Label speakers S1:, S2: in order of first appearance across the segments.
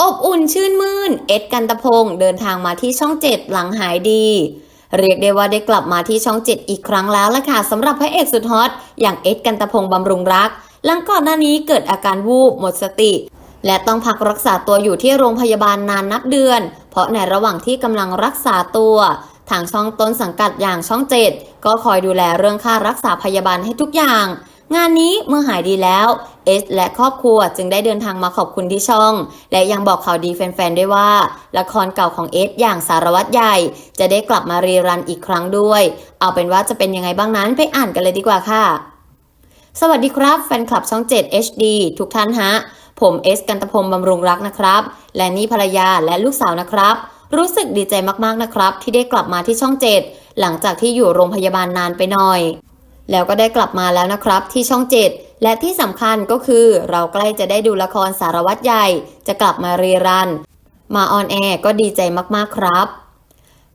S1: อบอุ่นชื่นมื่น เอ็ดกันตะพงศ์เดินทางมาที่ช่องเจ็ดหลังหายดี เรียกได้ว่าได้กลับมาที่ช่องเจ็ดอีกครั้งแล้วล่ะค่ะสำหรับพระเอกสุดฮอตอย่างเอ็ดกันตะพงศ์บำรุงรัก หลังก่อนหน้านี้เกิดอาการวูบหมดสติ และต้องพักรักษาตัวอยู่ที่โรงพยาบาลนานนับเดือน เพราะในระหว่างที่กำลังรักษาตัวทางช่องต้นสังกัดอย่างช่องเจ็ดก็คอยดูแลเรื่องค่ารักษาพยาบาลให้ทุกอย่าง งานนี้เมื่อหายดีแล้วเอสและครอบครัวจึงได้เดินทางมาขอบคุณที่ช่อง และยังบอกข่าวดีแฟนๆ ด้วยว่า ละครเก่าของเอสอย่างสารวัตรใหญ่ จะได้กลับมารีรันอีกครั้งด้วย เอาเป็นว่าจะเป็นยังไงบ้างนั้นไปอ่านกันเลยดีกว่าค่ะ สวัสดีครับ แฟนคลับช่อง 7 HD ทุกท่านฮะ ผมเอสกันตพงศ์บำรุงรักนะครับ และนี่ภรรยาและลูกสาวนะครับ รู้สึกดีใจมากๆนะครับ ที่ได้กลับมาที่ช่อง 7 หลังจากที่อยู่โรงพยาบาลนานไปหน่อย แล้วก็ได้กลับมาแล้วนะครับที่ช่อง 7 และที่สำคัญก็คือเราใกล้จะได้ดูละครสารวัตรใหญ่ จะกลับมารีรัน มาออนแอร์ก็ดีใจมากๆครับ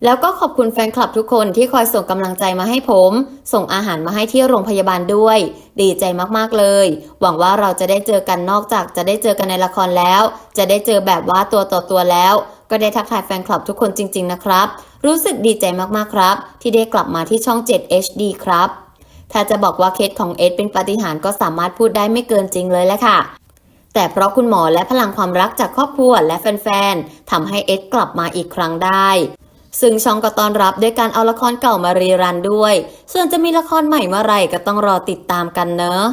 S1: แล้วก็ขอบคุณแฟนคลับทุกคนที่คอยส่งกำลังใจมาให้ผม ส่งอาหารมาให้ที่โรงพยาบาลด้วย ดีใจมากๆเลย หวังว่าเราจะได้เจอกันนอกจากจะได้เจอกันในละครแล้ว จะได้เจอแบบว่าตัวต่อตัวแล้ว ก็ได้ทักทายแฟนคลับทุกคนจริง ๆนะครับ รู้สึกดีใจมากๆครับ ที่ได้กลับมาที่ช่อง 7 HD ครับ ถ้าจะบอกว่าเคสของเอสเป็นปาฏิหาริย์ก็สามารถพูดได้ไม่เกินจริงเลยแหละค่ะ แต่เพราะคุณหมอและพลังความรักจากครอบครัวและแฟนๆทำให้เอสกลับมาอีกครั้งได้ซึ่งช่องก็ต้อนรับด้วยการเอาละครเก่ามารีรันด้วย ส่วนจะมีละครใหม่เมื่อไหร่ก็ต้องรอติดตามกันเนอะ